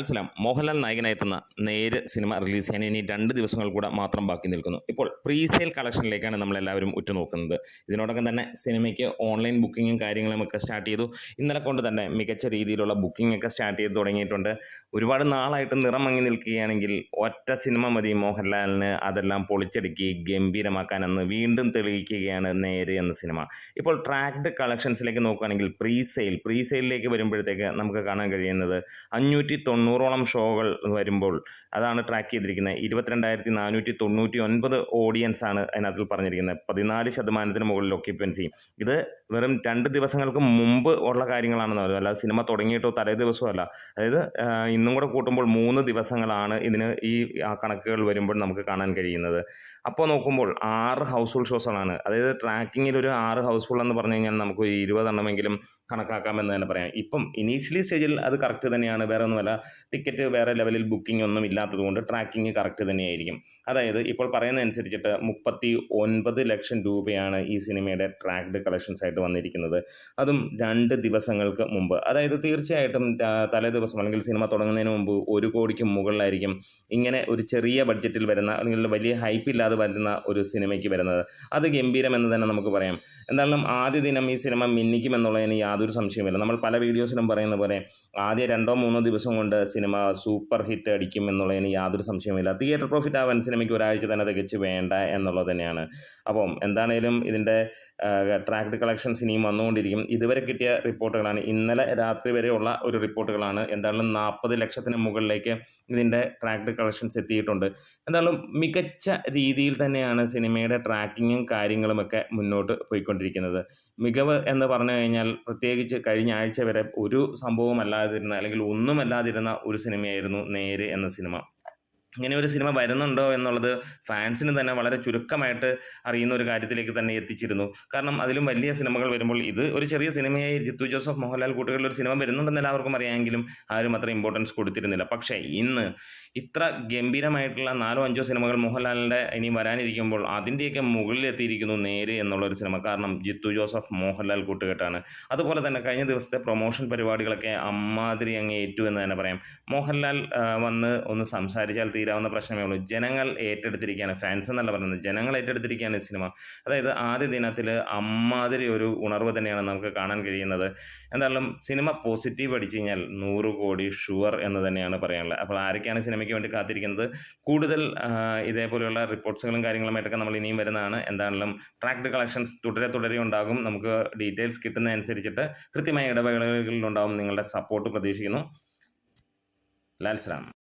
മനസ്സിലാം മോഹൻലാൽ നായകനായെത്തുന്ന നേര് cinema release ചെയ്യാൻ ഇനി രണ്ട് ദിവസങ്ങൾ കൂടെ മാത്രം ബാക്കി നിൽക്കുന്നു. ഇപ്പോൾ പ്രീ സെയിൽ കളക്ഷനിലേക്കാണ് നമ്മളെല്ലാവരും ഉറ്റുനോക്കുന്നത്. ഇതിനോടൊപ്പം തന്നെ സിനിമയ്ക്ക് ഓൺലൈൻ ബുക്കിങ്ങും കാര്യങ്ങളും ഒക്കെ സ്റ്റാർട്ട് ചെയ്തു. ഇന്നലെ കൊണ്ട് തന്നെ മികച്ച രീതിയിലുള്ള ബുക്കിംഗ് ഒക്കെ സ്റ്റാർട്ട് ചെയ്ത് തുടങ്ങിയിട്ടുണ്ട്. ഒരുപാട് നാളായിട്ട് നിറം മങ്ങി നിൽക്കുകയാണെങ്കിൽ ഒറ്റ സിനിമ മതി മോഹൻലാലിന്. അതെല്ലാം പൊളിച്ചടുക്കി ഗംഭീരമാക്കാനെന്ന് വീണ്ടും തെളിയിക്കുകയാണ് നേര് എന്ന സിനിമ. ഇപ്പോൾ ട്രാക്ഡ് കളക്ഷൻസിലേക്ക് നോക്കുകയാണെങ്കിൽ പ്രീ സെയിൽ പ്രീ സെയിലിലേക്ക് വരുമ്പോഴത്തേക്ക് നമുക്ക് കാണാൻ കഴിയുന്നത് അഞ്ഞൂറ്റി തൊണ്ണൂറോളം ഷോകൾ വരുമ്പോൾ അതാണ് ട്രാക്ക് ചെയ്തിരിക്കുന്നത്. ഇരുപത്തിരണ്ടായിരത്തി നാനൂറ്റി തൊണ്ണൂറ്റി ഒൻപത് ഓഡിയൻസ് ആണ് അതിനകത്തിൽ പറഞ്ഞിരിക്കുന്നത്. പതിനാല് ശതമാനത്തിന് മുകളിൽ ഒക്യുപ്പൻസി ഇത് വെറും രണ്ട് ദിവസങ്ങൾക്ക് മുമ്പ് ഉള്ള കാര്യങ്ങളാണെന്ന് പറയുന്നത്. അല്ലാതെ സിനിമ തുടങ്ങിയിട്ടോ തലേ ദിവസമോ അല്ല. അതായത് ഇന്നും കൂടെ കൂട്ടുമ്പോൾ മൂന്ന് ദിവസങ്ങളാണ് ഇതിന് ഈ കണക്കുകൾ വരുമ്പോൾ നമുക്ക് കാണാൻ കഴിയുന്നത്. അപ്പോൾ നോക്കുമ്പോൾ ആറ് ഹൗസ്ഫുൾ ഷോസുകളാണ് അതായത് ട്രാക്കിങ്ങിൽ ഒരു ആറ് ഹൗസ്ഫുൾ എന്ന് പറഞ്ഞു കഴിഞ്ഞാൽ നമുക്ക് ഇരുപതെണ്ണമെങ്കിലും കണക്കാക്കാമെന്ന് തന്നെ പറയാം. ഇപ്പം ഇനീഷ്യലി സ്റ്റേജിൽ അത് കറക്റ്റ് തന്നെയാണ്. വേറെ ഒന്നുമല്ല. ടിക്കറ്റ് വേറെ ലെവലിൽ ബുക്കിംഗ് ഒന്നും ഇല്ലാത്തതുകൊണ്ട് ട്രാക്കിംഗ് കറക്റ്റ് തന്നെയായിരിക്കും. അതായത് ഇപ്പോൾ പറയുന്നതനുസരിച്ചിട്ട് മുപ്പത്തി ഒൻപത് ലക്ഷം രൂപയാണ് ഈ സിനിമയുടെ ട്രാക്ഡ് കളക്ഷൻസ് ആയിട്ട് വന്നിരിക്കുന്നത്. അതും രണ്ട് ദിവസങ്ങൾക്ക് മുമ്പ്. അതായത് തീർച്ചയായിട്ടും തലേ ദിവസം അല്ലെങ്കിൽ സിനിമ തുടങ്ങുന്നതിന് മുമ്പ് ഒരു കോടിക്ക് മുകളിലായിരിക്കും ഇങ്ങനെ ഒരു ചെറിയ ബഡ്ജറ്റിൽ വരുന്ന അല്ലെങ്കിൽ വലിയ ഹൈപ്പ് ഇല്ലാതെ വരുന്ന ഒരു സിനിമയ്ക്ക് വരുന്നത്. അത് ഗംഭീരം എന്ന് തന്നെ നമുക്ക് പറയാം. എന്തായാലും ആദ്യ ദിനം ഈ സിനിമ മിന്നിക്കുമെന്നുള്ളതിന് യാതൊരു സംശയമില്ല നമ്മൾ പല വീഡിയോസിലും പറയുന്ന പോലെ ആദ്യ രണ്ടോ മൂന്നോ ദിവസം കൊണ്ട് സിനിമ സൂപ്പർ ഹിറ്റ് അടിക്കും എന്നുള്ളതിന് യാതൊരു സംശയമില്ല തിയേറ്റർ പ്രോഫിറ്റ് ആവാൻ സിനിമയ്ക്ക് ഒരാഴ്ച തന്നെ തികച്ച് വേണ്ട എന്നുള്ളത് തന്നെയാണ്. അപ്പം എന്താണേലും ഇതിന്റെ ട്രാക്ഡ് കളക്ഷൻസ് ഇനിയും വന്നുകൊണ്ടിരിക്കും. ഇതുവരെ കിട്ടിയ റിപ്പോർട്ടുകളാണ്. ഇന്നലെ രാത്രി വരെയുള്ള ഒരു റിപ്പോർട്ടുകളാണ്. എന്തായാലും നാൽപ്പത് ലക്ഷത്തിന് മുകളിലേക്ക് ഇതിന്റെ ട്രാക്ഡ് കളക്ഷൻസ് എത്തിയിട്ടുണ്ട്. എന്തായാലും മികച്ച രീതിയിൽ തന്നെയാണ് സിനിമയുടെ ട്രാക്കിങ്ങും കാര്യങ്ങളുമൊക്കെ മുന്നോട്ട് പോയിക്കൊണ്ടിരിക്കുന്നത്. മികവ് എന്ന് പറഞ്ഞു കഴിഞ്ഞാൽ പ്രത്യേകിച്ച് കഴിഞ്ഞ ആഴ്ച വരെ ഒരു സംഭവം അല്ലാതിരുന്ന അല്ലെങ്കിൽ ഒന്നുമല്ലാതിരുന്ന ഒരു സിനിമയായിരുന്നു നേര് എന്ന സിനിമ. ഇങ്ങനെ ഒരു സിനിമ വരുന്നുണ്ടോ എന്നുള്ളത് ഫാൻസിന് തന്നെ വളരെ ചുരുക്കമായിട്ട് അറിയുന്ന ഒരു കാര്യത്തിലേക്ക് തന്നെ എത്തിച്ചിരുന്നു. കാരണം അതിലും വലിയ സിനിമകൾ വരുമ്പോൾ ഇത് ഒരു ചെറിയ സിനിമയായി ജിത്തു ജോസഫ് മോഹൻലാൽ കൂട്ടുകളിൽ ഒരു സിനിമ വരുന്നുണ്ടെന്ന് എല്ലാവർക്കും അറിയാമെങ്കിലും ആരും അത്ര ഇമ്പോർട്ടൻസ് കൊടുത്തിരുന്നില്ല. പക്ഷേ ഇന്ന് ഇത്ര ഗംഭീരമായിട്ടുള്ള നാലോ അഞ്ചോ സിനിമകൾ മോഹൻലാലിന്റെ ഇനി വരാനിരിക്കുമ്പോൾ അതിന്റെയൊക്കെ മുകളിലെത്തിയിരിക്കുന്നു നേര് എന്നുള്ളൊരു സിനിമ. കാരണം ജിത്തു ജോസഫ് മോഹൻലാൽ കൂട്ടുകെട്ടാണ്. അതുപോലെ തന്നെ കഴിഞ്ഞ ദിവസത്തെ പ്രൊമോഷൻ പരിപാടികളൊക്കെ അമ്മാതിരി അങ്ങ് ഏറ്റു എന്ന് തന്നെ പറയാം. മോഹൻലാൽ വന്ന് ഒന്ന് സംസാരിച്ചാൽ തീരാവുന്ന പ്രശ്നമേ ഉള്ളൂ. ജനങ്ങൾ ഏറ്റെടുത്തിരിക്കുകയാണ്. ഫാൻസ് എന്നല്ല പറയുന്നത്. ജനങ്ങൾ ഏറ്റെടുത്തിരിക്കുകയാണ് ഈ സിനിമ അതായത് ആദ്യ ദിനത്തിൽ അമ്മാതിരി ഒരു ഉണർവ് തന്നെയാണ് നമുക്ക് കാണാൻ കഴിയുന്നത്. എന്തായാലും സിനിമ പോസിറ്റീവ് അടിച്ചു കഴിഞ്ഞാൽ നൂറ് കോടി ഷുവർ എന്ന് തന്നെയാണ് പറയാനുള്ളത്. അപ്പോൾ ആരൊക്കെയാണ് സിനിമയ്ക്ക് വേണ്ടി കാത്തിരിക്കുന്നത്? കൂടുതൽ ഇതേപോലെയുള്ള റിപ്പോർട്ട്സുകളും കാര്യങ്ങളുമായിട്ടൊക്കെ നമ്മൾ ഇനിയും വരുന്നതാണ്. എന്താണെങ്കിലും ട്രാക്ട് കളക്ഷൻസ് തുടരെ തുടരെ ഉണ്ടാകും. നമുക്ക് ഡീറ്റെയിൽസ് കിട്ടുന്നതനുസരിച്ചിട്ട് കൃത്യമായ ഇടവേളകളിലുണ്ടാകും നിങ്ങളുടെ സപ്പോർട്ട് പ്രതീക്ഷിക്കുന്നു. ലാൽസലാം